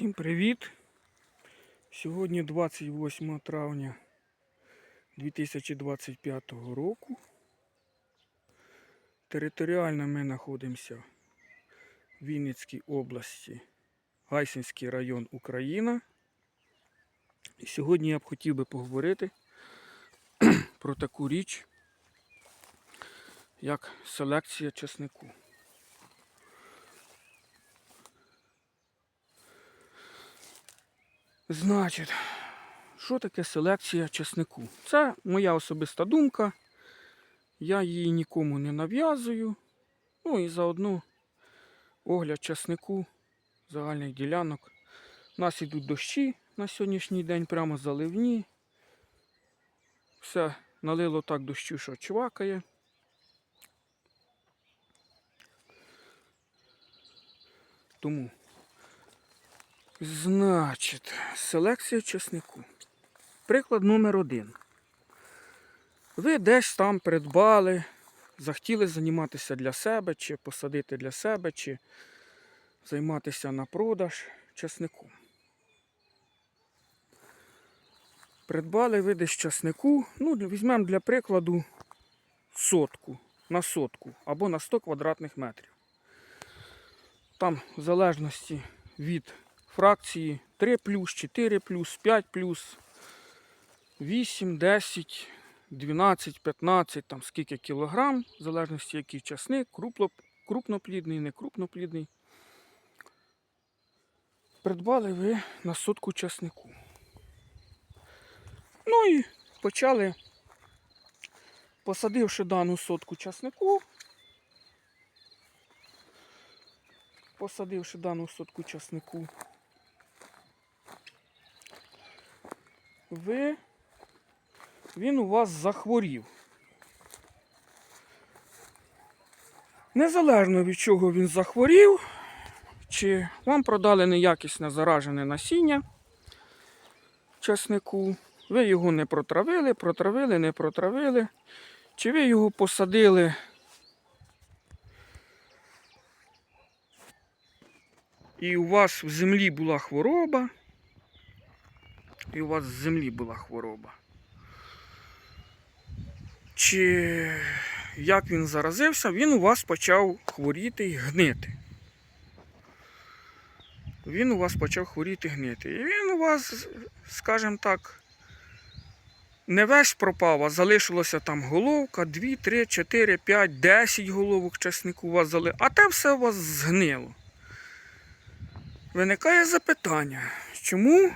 Всім привіт! Сьогодні 28 травня 2025 року. Територіально ми знаходимося в Вінницькій області, Гайсинський район Україна. І сьогодні я б хотів би поговорити про таку річ, як селекція чеснику. Значить, що таке селекція чеснику? Це моя особиста думка. Я її нікому не нав'язую. Ну і заодно огляд чеснику загальних ділянок. У нас йдуть дощі на сьогоднішній день, прямо заливні. Все налило так дощу, що чвакає. Тому Значить, селекція чеснику. Приклад номер один. Ви десь там придбали, захотіли займатися для себе, чи посадити для себе, чи займатися на продаж чеснику. Придбали ви десь чеснику, ну, візьмемо для прикладу сотку на сотку або на 100 квадратних метрів. Там в залежності від фракції 3 плюс, 4 плюс, 5 плюс, 8, 10, 12, 15, там скільки кілограм, в залежності який часник, крупно, крупноплідний, не крупноплідний. Придбали ви на сотку часнику. Ну і почали, посадивши дану сотку часнику, посадивши дану сотку часнику, ви, він у вас захворів. Незалежно від чого він захворів, чи вам продали неякісне заражене насіння часнику, ви його не протравили, протравили, не протравили, чи ви його посадили і у вас в землі була хвороба, і у вас з землі була хвороба. Чи як він заразився, він у вас почав хворіти і гнити. Він у вас почав хворіти і гнити. І він у вас, скажімо так, не весь пропав, а залишилося там головка, 2, 3, 4, 5, 10 головок часнику у вас залишилося, а те все у вас згнило. Виникає запитання, чому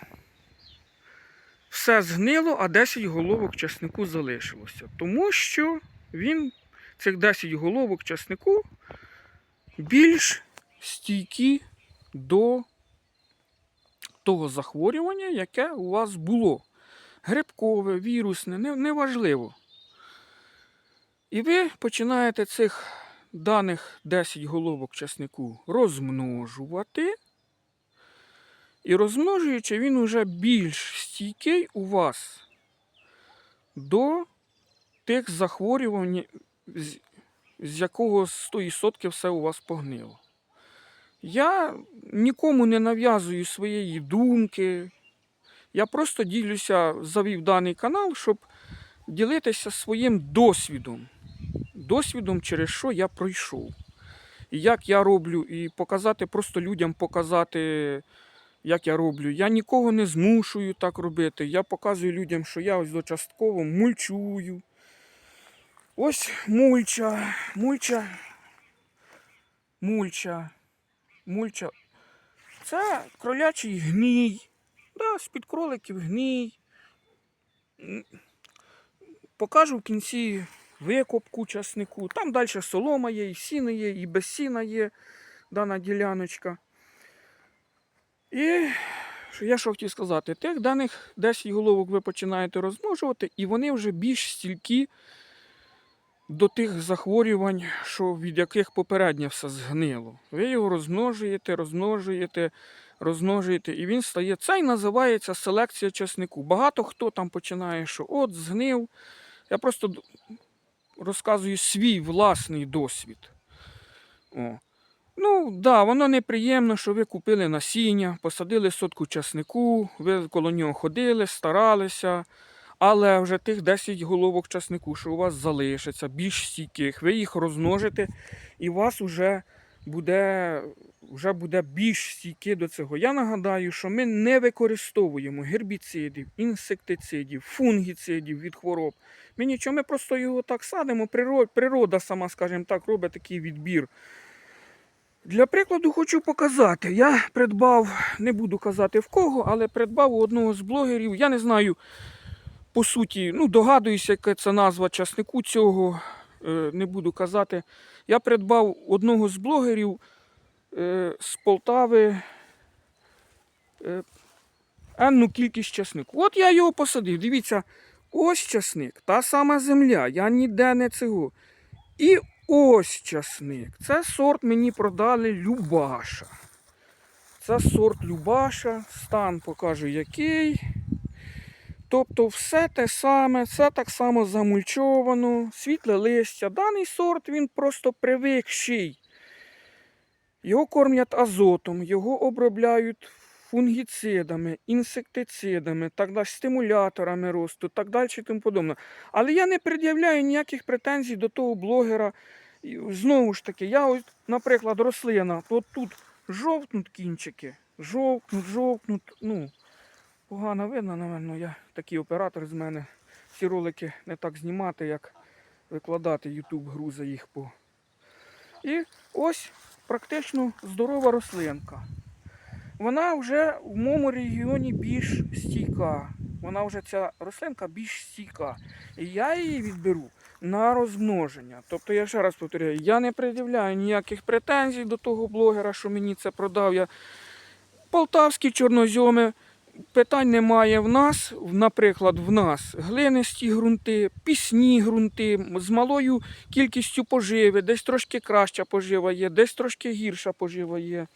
все згнило, а 10 головок часнику залишилося. Тому що він, цих 10 головок часнику, більш стійкі до того захворювання, яке у вас було. Грибкове, вірусне, неважливо. І ви починаєте цих даних 10 головок часнику розмножувати. І розмножуючи, він уже більш стійкий у вас до тих захворювань, з, якого з тої сотки все у вас погнило. Я нікому не нав'язую своєї думки. Я просто ділюся, завів даний канал, щоб ділитися своїм досвідом. Досвідом, через що я пройшов. І як я роблю, і показати, просто людям показати як я роблю. Я нікого не змушую так робити. Я показую людям, що я ось дочастково мульчую. Ось мульча, мульча, мульча, мульча. Це кролячий гній. Да, з-під кроликів гній. Покажу в кінці викопку часнику. Там далі солома є, і сіно є, і без сіна є дана діляночка. І я що хотів сказати, тих даних 10 головок ви починаєте розмножувати, і вони вже більш стільки до тих захворювань, що від яких попереднє все згнило. Ви його розмножуєте, розмножуєте, розмножуєте, і він стає. Це й називається селекція часнику. Багато хто там починає, що от згнив. Я просто розказую свій власний досвід. О. Ну, так, да, воно неприємно, що ви купили насіння, посадили сотку часнику, ви коло нього ходили, старалися. Але вже тих 10 головок часнику, що у вас залишиться, більш стійких, ви їх розмножите, і у вас вже буде, вже буде більш стійкі до цього. Я нагадаю, що ми не використовуємо гербіцидів, інсектицидів, фунгіцидів від хвороб. Ми нічого, ми просто його так садимо. Природа сама, скажімо так, робить такий відбір. Для прикладу хочу показати. Я придбав, не буду казати в кого, але придбав у одного з блогерів. Я не знаю, по суті, ну, догадуюся, яка це назва часнику цього. е, Не буду казати. Я придбав одного з блогерів е, з Полтави е, енну кількість часнику. От я його посадив. Дивіться, ось часник, та сама земля, я ніде не цього. І ось часник. Це сорт мені продали Любаша. Це сорт Любаша, стан покажу який. Тобто все те саме, все так само замульчовано, світле листя. Даний сорт він просто привикший. Його кормять азотом, його обробляють фунгіцидами, інсектицидами, так далі, стимуляторами росту, так далі і тому подобне. Але я не пред'являю ніяких претензій до того блогера. Знову ж таки, я ось, наприклад, рослина, от тут жовтнуть кінчики, жовтнуть, жовтнуть, ну, погано видно, напевно, я такий оператор з мене. Ці ролики не так знімати, як викладати, YouTube груза їх по. І ось практично здорова рослинка. Вона вже в моєму регіоні більш стійка. Вона вже ця рослинка більш стійка. І я її відберу на розмноження. Тобто, я ще раз повторяю, я не пред'являю ніяких претензій до того блогера, що мені це продав. Я полтавські чорнозьоми. Питань немає в нас, наприклад, в нас глинисті ґрунти, пісні ґрунти з малою кількістю поживи, десь трошки краща пожива є, десь трошки гірша пожива є.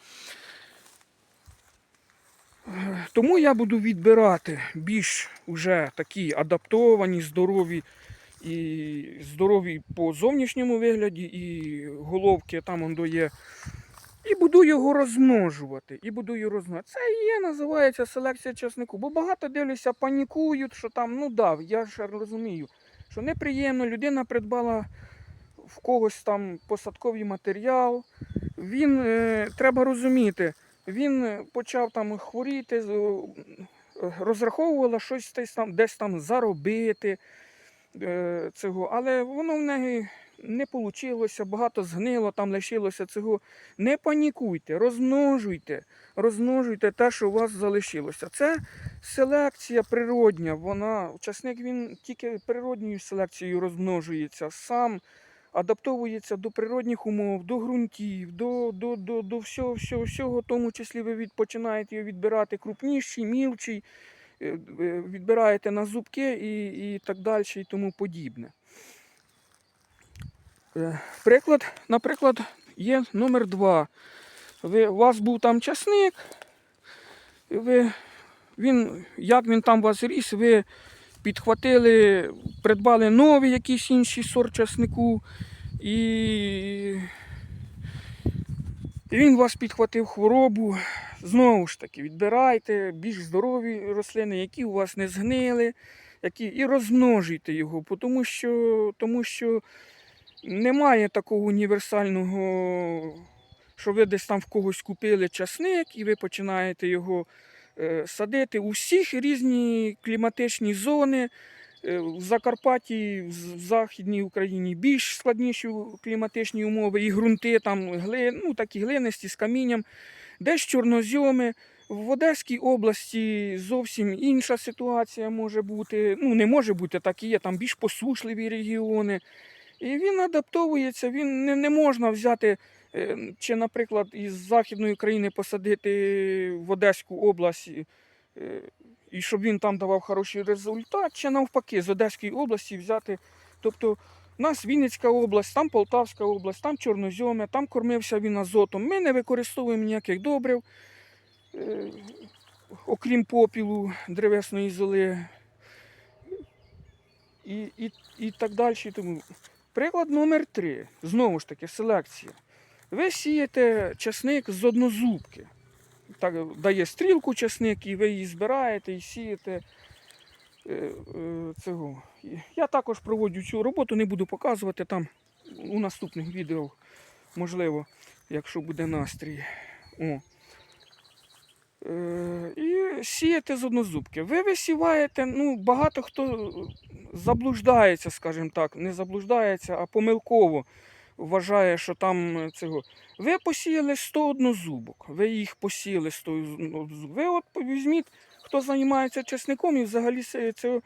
Тому я буду відбирати більш уже такі адаптовані, здорові і здорові по зовнішньому вигляді, і головки там он є. І буду його розмножувати. І буду його розмножувати. Це і є, називається селекція часнику. Бо багато дивлюся, панікують, що там, ну да, я ж розумію, що неприємно, людина придбала в когось там посадковий матеріал. Він, е, треба розуміти, він е, почав там хворіти, е, розраховувала щось там, десь там заробити е, цього, але воно в неї не вийшло, багато згнило, там лишилося цього. Не панікуйте, розмножуйте, розмножуйте те, що у вас залишилося. Це селекція природня. Вона, часник він тільки природньою селекцією розмножується, сам адаптовується до природних умов, до ґрунтів, до, до, до, до всього, всього, всього, в тому числі ви від, починаєте його відбирати крупніший, мілчий, е, е, відбираєте на зубки і, і так далі, і тому подібне. Е, Приклад, наприклад, є номер два. Ви, у вас був там часник, ви, він, як він там у вас ріс, ви підхватили, придбали новий якийсь інший сорт часнику, і, і він вас підхватив хворобу. Знову ж таки, відбирайте більш здорові рослини, які у вас не згнили, які, і розмножуйте його, тому що, тому що немає такого універсального, що ви десь там в когось купили часник і ви починаєте його садити. У всіх різні кліматичні зони. Е, В Закарпатті, в Західній Україні більш складніші кліматичні умови, і ґрунти там гли, ну, такі глинисті з камінням, десь чорнозьоми. В Одеській області зовсім інша ситуація може бути. Ну, не може бути, так і є, там більш посушливі регіони. І він адаптовується, він не, не можна взяти, е, чи, наприклад, із Західної країни посадити в Одеську область, е, і щоб він там давав хороший результат, чи навпаки, з Одеської області взяти. Тобто, у нас Вінницька область, там Полтавська область, там Чорнозьоми, там кормився він азотом. Ми не використовуємо ніяких добрив, е, окрім попілу, древесної золи і, і, і так далі. Тому Приклад номер три. Знову ж таки, селекція. Ви сієте часник з однозубки. Так, дає стрілку часник, і ви її збираєте і сієте. е, е, Цього. Я також проводжу цю роботу, не буду показувати там у наступних відео, можливо, якщо буде настрій. О. Е, і сієте з однозубки. Ви висіваєте, ну, багато хто заблуждається, скажімо так, не заблуждається, а помилково вважає, що там е, цього. Ви посіяли 100 однозубок, ви їх посіяли 100 однозубок. Ви от візьміть, хто займається чесником і взагалі це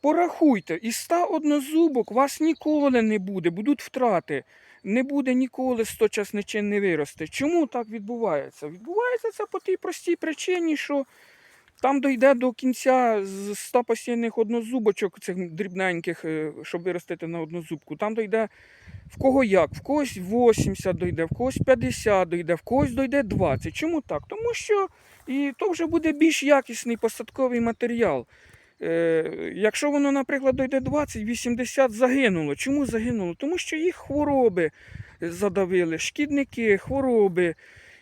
порахуйте, із 100 однозубок вас ніколи не буде, будуть втрати. Не буде ніколи 100 часничин не виросте. Чому так відбувається? Відбувається це по тій простій причині, що там дойде до кінця з 100 посіяних однозубочок, цих дрібненьких, е, щоб виростити на однозубку. Там дойде в кого як, в когось 80 дойде, в когось 50 дойде, в когось дойде 20. Чому так? Тому що і то вже буде більш якісний посадковий матеріал. Е, якщо воно, наприклад, дойде 20, 80 загинуло. Чому загинуло? Тому що їх хвороби задавили, шкідники, хвороби.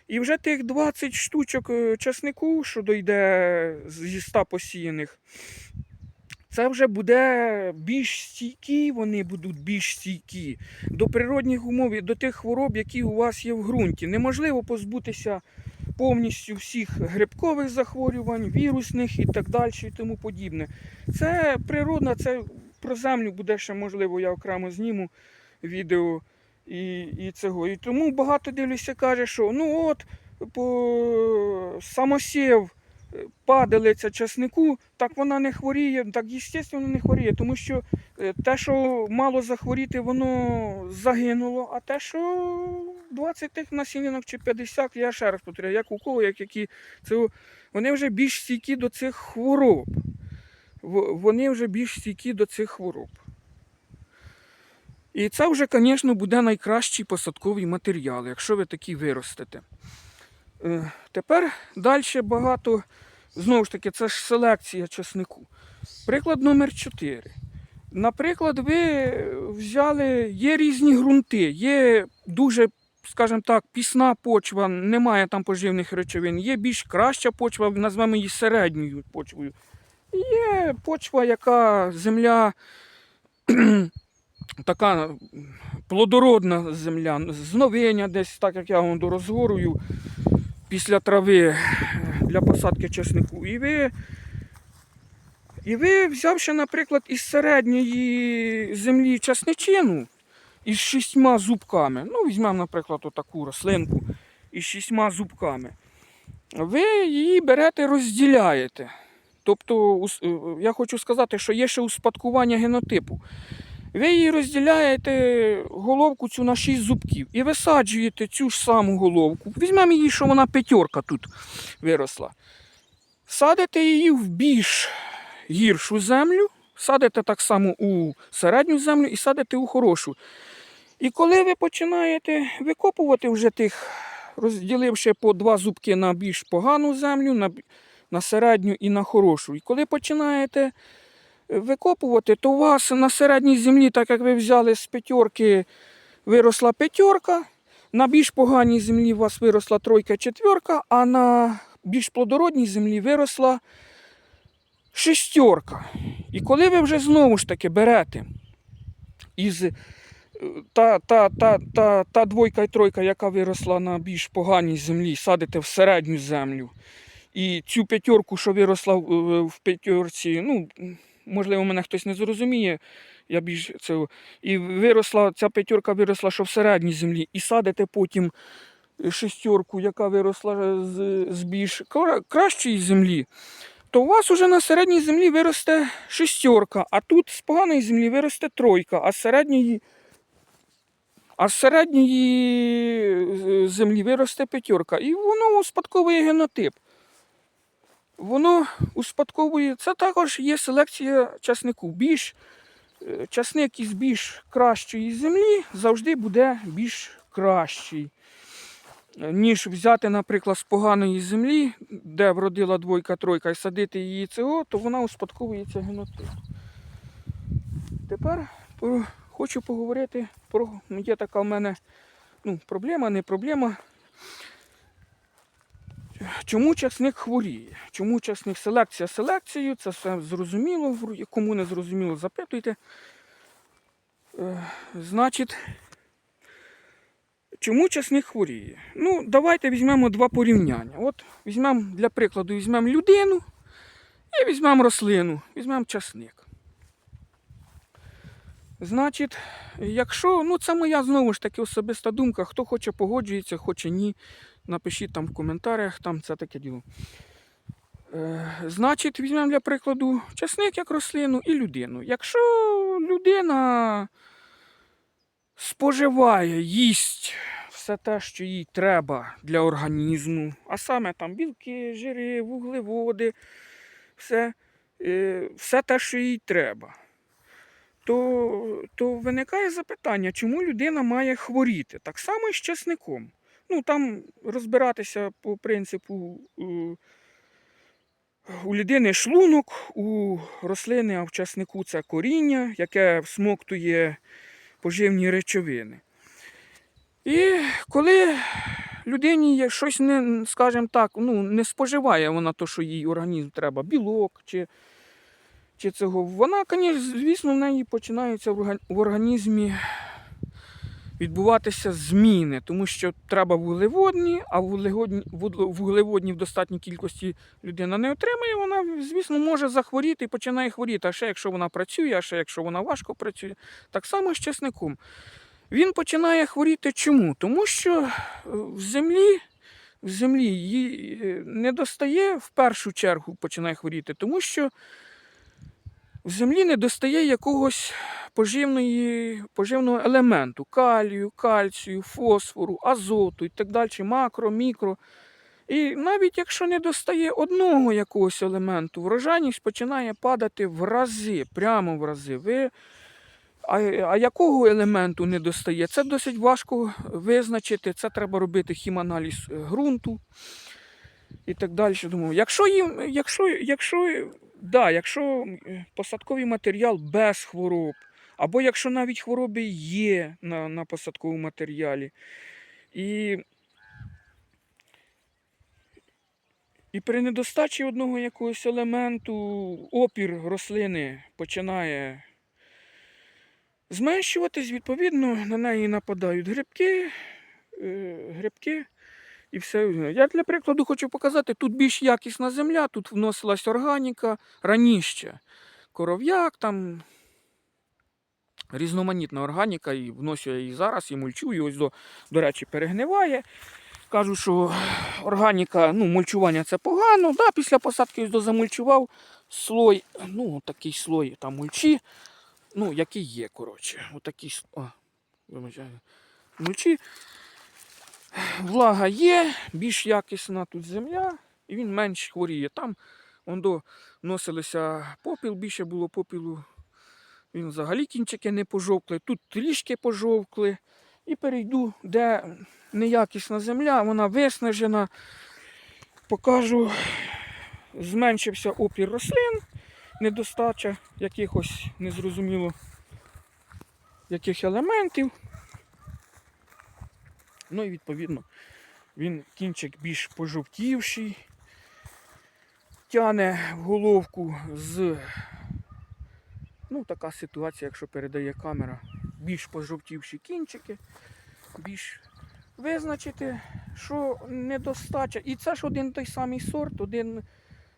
І вже тих 20 штучок е, часнику, що дойде зі 100 посіяних, це вже буде більш стійкі, вони будуть більш стійкі до природних умов і до тих хвороб, які у вас є в ґрунті. Неможливо позбутися повністю всіх грибкових захворювань, вірусних і так далі, і тому подібне. Це природна, це про землю буде ще можливо, я окремо зніму відео і, і цього. І тому багато дивлюся, каже, що ну от по самосів е, падалиця часнику, так вона не хворіє, так звісно не хворіє, тому що е, те, що мало захворіти, воно загинуло, а те, що 20 тих насінинок чи 50, я ще раз повторяю, як у кого, як які, це, вони вже більш стійкі до цих хвороб. Вони вже більш стійкі до цих хвороб. І це вже, звісно, буде найкращий посадковий матеріал, якщо ви такий виростете. Е, Тепер далі багато, знову ж таки, це ж селекція часнику. Приклад номер 4. Наприклад, ви взяли, є різні ґрунти, є дуже, скажімо так, пісна почва, немає там поживних речовин, є більш краща почва, назвемо її середньою почвою. Є почва, яка земля така плодородна земля, зновення десь, так як я вам дорозгорую після трави е, для посадки чеснику. І ви, і ви взявши, наприклад, із середньої землі часничину із шістьма зубками, ну, візьмемо, наприклад, отаку рослинку із шістьма зубками, ви її берете, розділяєте. Тобто, е, я хочу сказати, що є ще успадкування генотипу. Ви її розділяєте головку цю на 6 зубків і висаджуєте цю ж саму головку. Візьмемо її, що вона п'ятерка тут виросла. Садите її в більш гіршу землю, садите так само у середню землю і садите у хорошу. І коли ви починаєте викопувати вже тих, розділивши по два зубки на більш погану землю, на, на середню і на хорошу. І коли починаєте викопувати, то у вас на середній землі, так як ви взяли з п'ятерки, виросла п'ятерка, на більш поганій землі у вас виросла тройка, четверка, а на більш плодородній землі виросла шестерка. І коли ви вже знову ж таки берете із е, та, та, та, та, та двойка і тройка, яка виросла на більш поганій землі, садите в середню землю. І цю п'ятерку, що виросла в, в п'ятерці, ну, можливо, мене хтось не зрозуміє. Я більш це. І виросла, ця п'ятерка виросла, що в середній землі, і садите потім шестерку, яка виросла з, з більш кращої землі, то у вас уже на середній землі виросте шестерка, а тут з поганої землі виросте тройка, а з середньої. А з середньої е, землі виросте п'ятерка. І воно успадковує генотип. Воно успадковує. Це також є селекція часнику. Більш е, часник із більш кращої землі завжди буде більш кращий. Е, Ніж взяти, наприклад, з поганої землі, де вродила двойка, тройка, і садити її цього, то вона успадковується генотип. Тепер хочу поговорити про. Є така в мене ну, проблема, не проблема. Чому часник хворіє? Чому часник селекція селекцією? Це все зрозуміло. Кому не зрозуміло, запитуйте. Е, значить, чому часник хворіє? Ну, давайте візьмемо два порівняння. От візьмемо для прикладу, візьмемо людину і візьмемо рослину, візьмемо часник. Значить, якщо, ну це моя знову ж таки особиста думка, хто хоче погоджується, хоче ні, напишіть там в коментарях, там це таке діло. Е, значить, візьмемо для прикладу часник як рослину і людину. Якщо людина споживає, їсть все те, що їй треба для організму, а саме там білки, жири, вуглеводи, все, е, все те, що їй треба то, то виникає запитання, чому людина має хворіти? Так само і з часником. Ну, там розбиратися по принципу е, у людини шлунок, у рослини, а в часнику це коріння, яке всмоктує поживні речовини. І коли людині щось не, скажімо так, ну, не споживає вона то, що їй організм треба, білок чи чи цього. Вона, звісно, в неї починаються в організмі відбуватися зміни, тому що треба вуглеводні, а вуглеводні, в достатній кількості людина не отримує, вона, звісно, може захворіти і починає хворіти. А ще якщо вона працює, а ще якщо вона важко працює, так само з чесником. Він починає хворіти чому? Тому що е, в землі. В землі її е, не достає в першу чергу починає хворіти, тому що в землі не достає якогось поживної, поживного елементу калію, кальцію, фосфору, азоту і так далі, макро, мікро. І навіть якщо не достає одного якогось елементу, врожайність починає падати в рази, прямо в рази. Ви, а, а якого елементу не достає? Це досить важко визначити. Це треба робити хіманаліз е, ґрунту і так далі. Думаю, якщо їм, якщо, якщо, да, якщо е, посадковий матеріал без хвороб, або якщо навіть хвороби є на, на посадковому матеріалі, і, і при недостачі одного якогось елементу опір рослини починає зменшуватись, відповідно, на неї нападають грибки, е, грибки і все. Я для прикладу хочу показати, тут більш якісна земля, тут вносилась органіка раніше. Коров'як, там різноманітна органіка, і вносю я її зараз, і мульчую. Ось, до, до речі, перегниває. Кажу, що органіка, ну, мульчування це погано. Да, після посадки ось дозамульчував слой, ну, такий слой там мульчі, ну, який є, коротше. Отакий, о, мульчі. Влага є, більш якісна тут земля, і він менш хворіє. Там он до носилися попіл, більше було попілу. Він взагалі кінчики не пожовкли, тут трішки пожовкли. І перейду, де неякісна земля, вона виснажена. Покажу, зменшився опір рослин, недостача якихось незрозуміло яких елементів. Ну і відповідно він кінчик більш пожовтівший, тяне в головку з. Ну, така ситуація, якщо передає камера, більш пожовтівші кінчики, більш визначити, що недостача. І це ж один той самий сорт, один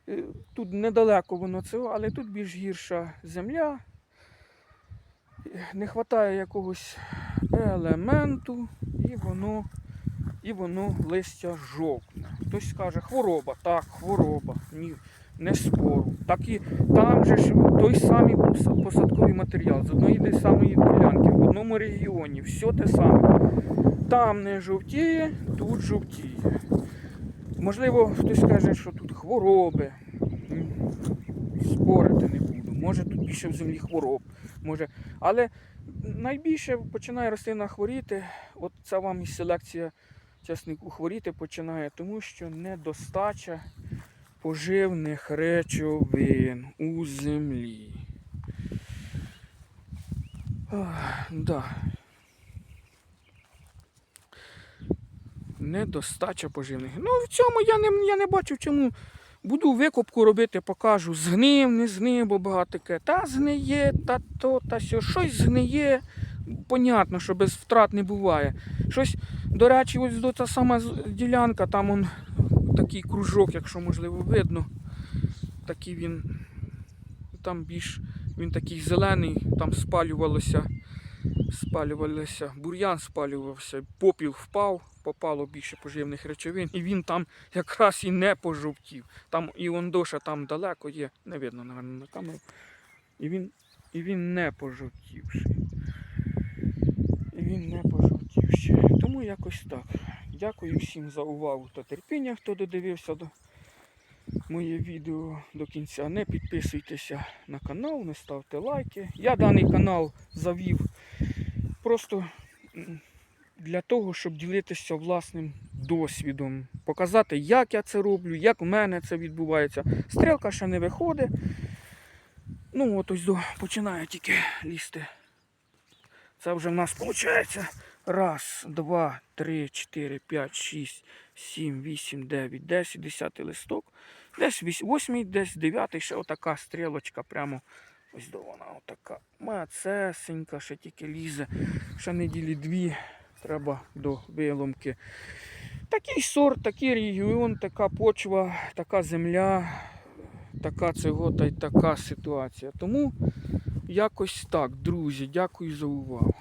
е, тут недалеко воно цього, але тут більш гірша земля. Не вистачає якогось елементу, і воно, і воно листя жовтне. Хтось скаже, хвороба, так, хвороба, ні, не спору. Так і там же ж той самий посадковий матеріал з одної самої ділянки, в одному регіоні, все те саме. Там не жовтіє, тут жовтіє. Можливо, хтось скаже, що тут хвороби. Спорити не буду. Може тут більше в землі хвороб. Може. Але найбільше починає рослина хворіти. От це вам і селекція часнику хворіти починає, тому що недостача поживних речовин у землі. Да. недостача поживних. Ну, в цьому я не, я не бачу, чому. Буду викопку робити, покажу. Згнив, не згнив, бо багато таке. Та згниє, та то, та сьо. Щось згниє. Понятно, що без втрат не буває. Щось, до речі, ось до та сама ділянка, там он такий кружок, якщо можливо видно. Такий він. Там більш він такий зелений, там спалювалося, спалювалося, бур'ян спалювався, попіл впав, попало більше поживних речовин, і він там якраз і не пожовтів. Там і Ондоша там далеко є, не видно, напевно, на камеру. І він, і він не пожовтівший. І він не пожовтівший. Тому якось так. Дякую всім за увагу та терпіння, хто додивився до моє відео до кінця. Не підписуйтеся на канал, не ставте лайки. Я даний канал завів просто для того, щоб ділитися власним досвідом, показати, як я це роблю, як у мене це відбувається. Стрілка ще не виходить. Ну, от ось до починає тільки лізти. Це вже в нас виходить. Раз, два, три, чотири, п'ять, шість, сім, вісім, дев'ять, десять, десятий листок. Десь восьмий, десь дев'ятий, ще отака стрілочка прямо. Ось до вона отака. Мацесенька, ще тільки лізе. Ще неділі дві треба до виломки. Такий сорт, такий регіон, така почва, така земля, така цегота і така ситуація. Тому якось так, друзі, дякую за увагу.